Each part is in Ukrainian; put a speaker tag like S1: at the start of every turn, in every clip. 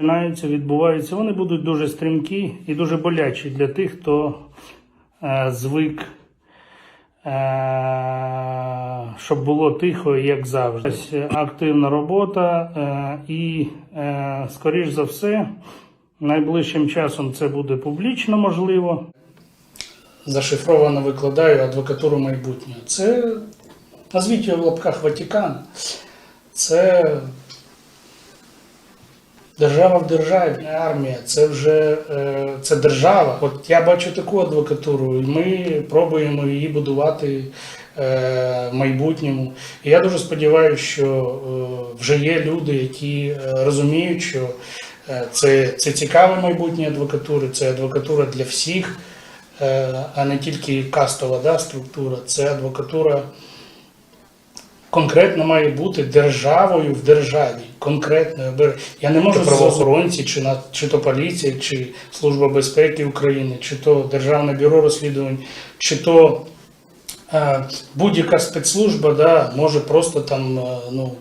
S1: починаються, відбуваються, вони будуть дуже стрімкі і дуже болячі для тих, хто е, звик, е, щоб було тихо, як завжди. Е, Активна робота е, і, е, скоріш за все, найближчим часом це буде публічно можливо. Зашифровано викладаю адвокатуру майбутнього. Це назвіть його в лапках Ватикан. Це Держава в державі, не армія, це вже е, це держава. От я бачу таку адвокатуру, і ми пробуємо її будувати е, в майбутньому. І я дуже сподіваюся, що е, вже є люди, які розуміють, що це, це цікаве майбутнє адвокатури, це адвокатура для всіх, а не тільки кастова да, структура, це адвокатура конкретно має бути державою в державі. Конкретною. Бер- Я не можу правоохоронці, чи на чи то поліція, чи Служба безпеки України, чи то Державне бюро розслідувань, чи то е, будь-яка спецслужба да, може просто там е, ну,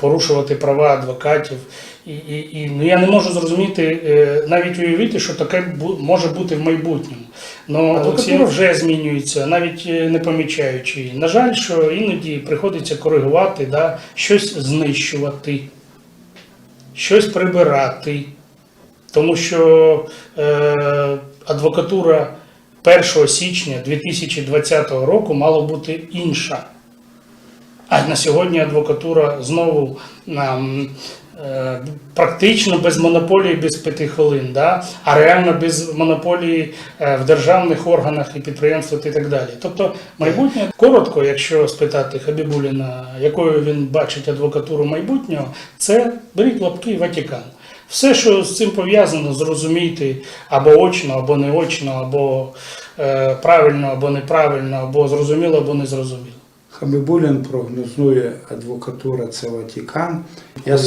S1: порушувати права адвокатів. І, і, і ну, я не можу зрозуміти, е, навіть уявити, що таке може бути в майбутньому. Ну, адвокатура вже змінюється, навіть е, не помічаючи її. На жаль, що іноді приходиться коригувати, да, щось знищувати, щось прибирати. Тому що е, адвокатура 1 січня 2020 року мала бути інша. А на сьогодні адвокатура знову практично без монополії без п'яти хвилин, да? а реально без монополії е, в державних органах і підприємствах і так далі. Тобто майбутнє коротко, якщо спитати Хабібуліна, якою він бачить адвокатуру майбутнього, це беріть лапки Ватикан. Все, що з цим пов'язано, зрозуміти або очно, або не очно, або е, правильно, або неправильно, або зрозуміло, або не зрозуміло.
S2: Хабибулін прогнозує адвокатура це Ватикан. Я.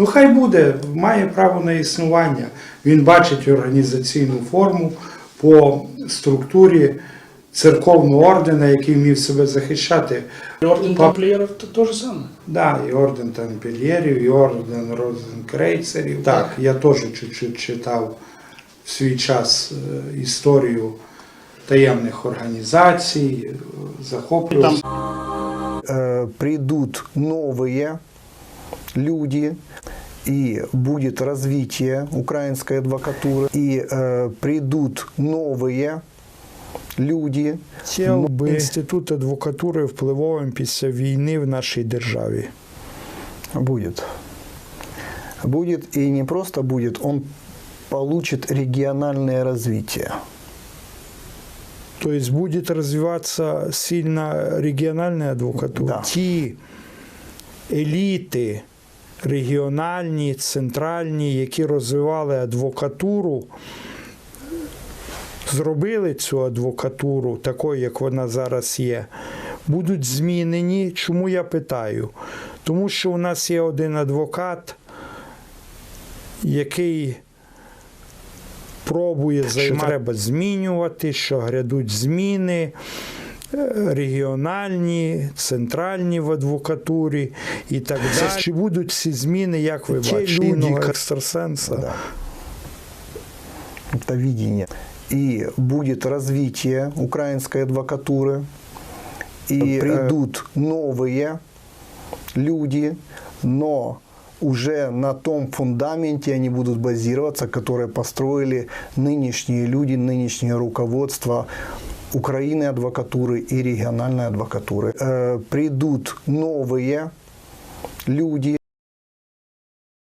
S2: Ну хай буде, має право на існування. Він бачить організаційну форму по структурі церковного ордена, який вмів себе захищати.
S1: І Орден
S2: Пап-
S1: тамплієрів то те саме.
S2: Да, і орден тампельєрів, і орден розенкрейцерів. Так, я теж чуть-чуть читав в свій час е, історію таємних організацій, е, захоплювався.
S3: э, придут новые люди, и будет развитие украинской адвокатуры, и э, придут новые люди.
S4: Хотів би інститут адвокатури впливовим після війни в нашій державі.
S3: Будет. Будет, и не просто будет, он получит региональное развитие.
S4: То есть будет развиваться сильно регіональна адвокатура.
S3: Да.
S4: Ті Еліти регіональні, центральні, які розвивали адвокатуру, зробили цю адвокатуру такою, як вона зараз є, будуть змінені. Чому я питаю? Тому що у нас є один адвокат, який пробує займати, треба змінювати, що грядуть зміни регіональні, центральні в адвокатурі і так далі. Чи будуть ці зміни, як ви
S3: Ті
S4: бачите,
S3: люди,
S4: люди,
S3: ка-
S4: екстрасенса?
S3: Да. Это видение. И будет развитие украинской адвокатуры. И придут новые люди, но уже на том фундаменте они будут базироваться, которые построили нынешние люди, нынешнее руководство Украины адвокатуры и региональной адвокатуры. Э, Придут новые люди,